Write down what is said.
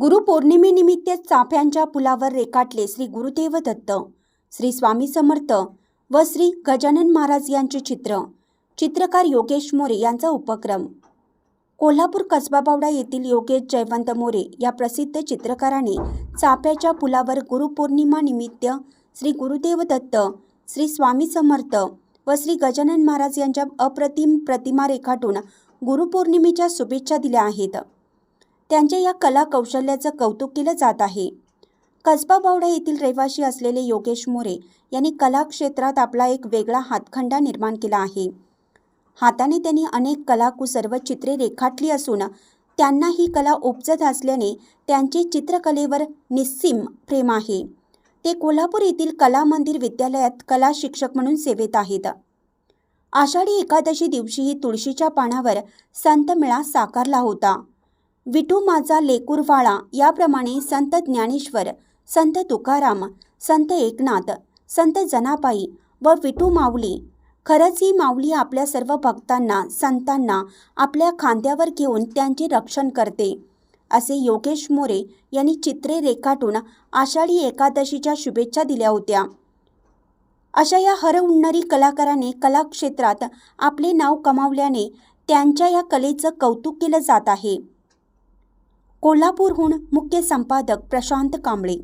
गुरुपौर्णिमेनिमित्त चाफ्यांच्या पुलावर रेखाटले श्री गुरुदेव दत्त श्री स्वामी समर्थ व श्री गजानन महाराज यांचे चित्र. चित्रकार योगेश मोरे यांचा उपक्रम. कोल्हापूर कसबाबावडा येथील योगेश जयवंत मोरे या प्रसिद्ध चित्रकाराने चाफ्याच्या पुलावर गुरुपौर्णिमानिमित्त श्री गुरुदेव दत्त श्री स्वामी समर्थ व श्री गजानन महाराज यांच्या अप्रतिम प्रतिमा रेखाटून गुरुपौर्णिमेच्या शुभेच्छा दिल्या आहेत. त्यांच्या या कला कौशल्याचं कौतुक केलं जात आहे. कसबा बावडा येथील रहिवासी असलेले योगेश मोरे यांनी कला क्षेत्रात आपला एक वेगळा हातखंडा निर्माण केला आहे. हाताने त्यांनी अनेक कलाकुसर्व चित्रे रेखाटली असून त्यांना ही कला उपजत असल्याने त्यांचे चित्रकलेवर निस्सीम प्रेम आहे. ते कोल्हापूर येथील कला मंदिर विद्यालयात कला शिक्षक म्हणून सेवेत आहेत. आषाढी एकादशी दिवशीही तुळशीच्या पानावर संत मेळा साकारला होता. विठू माझा लेकुरवाळा याप्रमाणे संत ज्ञानेश्वर संत तुकाराम संत एकनाथ संत जनाबाई व विठू माऊली. खरंच ही माऊली आपल्या सर्व भक्तांना संतांना आपल्या खांद्यावर घेऊन त्यांचे रक्षण करते. असे योगेश मोरे यांनी चित्रे रेखाटून आषाढी एकादशीच्या शुभेच्छा दिल्या होत्या. अशा या हरहुन्नरी कलाकाराने कलाक्षेत्रात आपले नाव कमावल्याने त्यांच्या या कलेचं कौतुक केलं जात आहे. कोल्हापूरहून मुख्य संपादक प्रशांत कांबळे.